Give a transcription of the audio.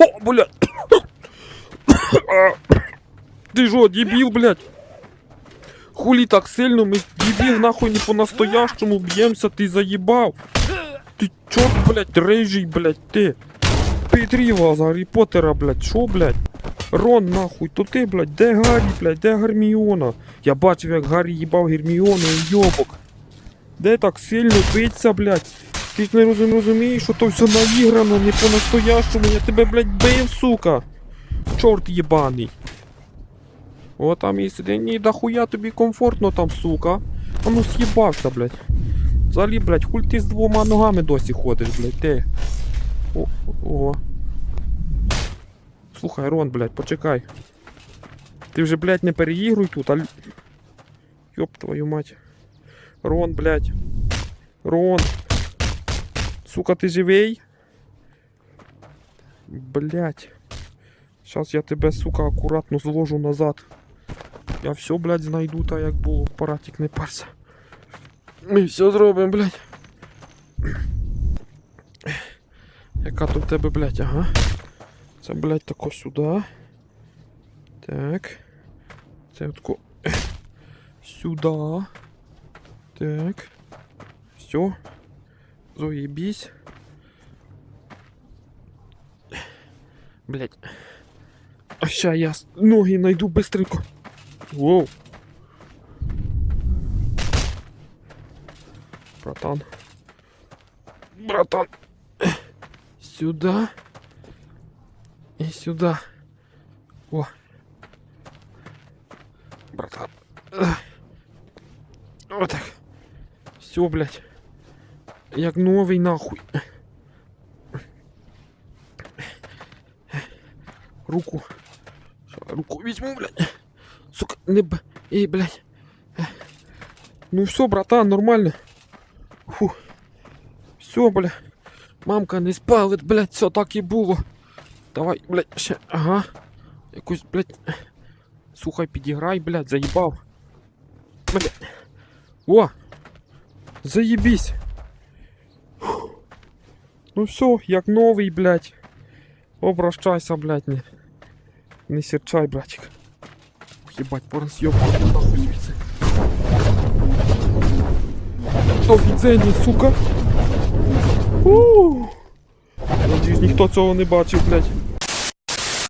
О, блядь. Ти жо, дебіл, блядь? Хулі так сильно, ми дебіл нахуй не по-настоящему б'ємося, ти заїбав. Ти чорт, блядь, рейжий, блядь, ти. Петріва з Гаррі Поттера, блядь, шо, блядь? Рон, нахуй, то ти, блядь, де Гаррі, блядь, де Гарміона? Я бачив, як Гаррі їбав Герміону йобок. Де так сильно биться, блядь? Ти ж не розум- розумієш, що то все наіграно, не по-настоящому, я тебе, блядь, бив, сука. Чорт єбаний. О, там і сиди, ні, да хуя тобі комфортно там, сука. А ну з'їбався, блядь. Взагалі, блядь, хуль ти з двома ногами досі ходиш, блядь, ти. О, ого. Слухай, Рон, блядь, почекай. Ти вже, блядь, не переігруй тут, а... Ёб твою мать. Рон, блядь. Рон. Сука, ти живий? Блядь. Сейчас я тебе, сука, акуратно зложу назад. Я все, блядь, знайду так, як було. Паратик не парся. Ми все зробимо, блядь. Яка тут в тебе, блядь, ага. Це, блядь, тако сюди. Так. Це тако. Сюди. Так. Все. Заебись. Блять. А ща я ноги найду быстренько. Воу. Братан. Братан. Сюда. И сюда. О. Братан. Вот так. Все, блядь. Як новий нахуй. Руку. Руку візьму, блядь. Сука, не б... Ей, блядь. Ну все, братан, нормально. Фу. Все, бля. Мамка не спалить, блядь, все так і було. Давай, блядь, ще. Ага. Якусь, блядь. Слухай, підіграй, блядь, заїбав. Блядь. О! Заебись. Ну все, як новий, блядь. Обращайся, блядь, не. Не серчай, братик. Ебать, пора съебать нахуй звідси. До відзені, сука. Надіюсь, ніхто цього не бачив, блядь.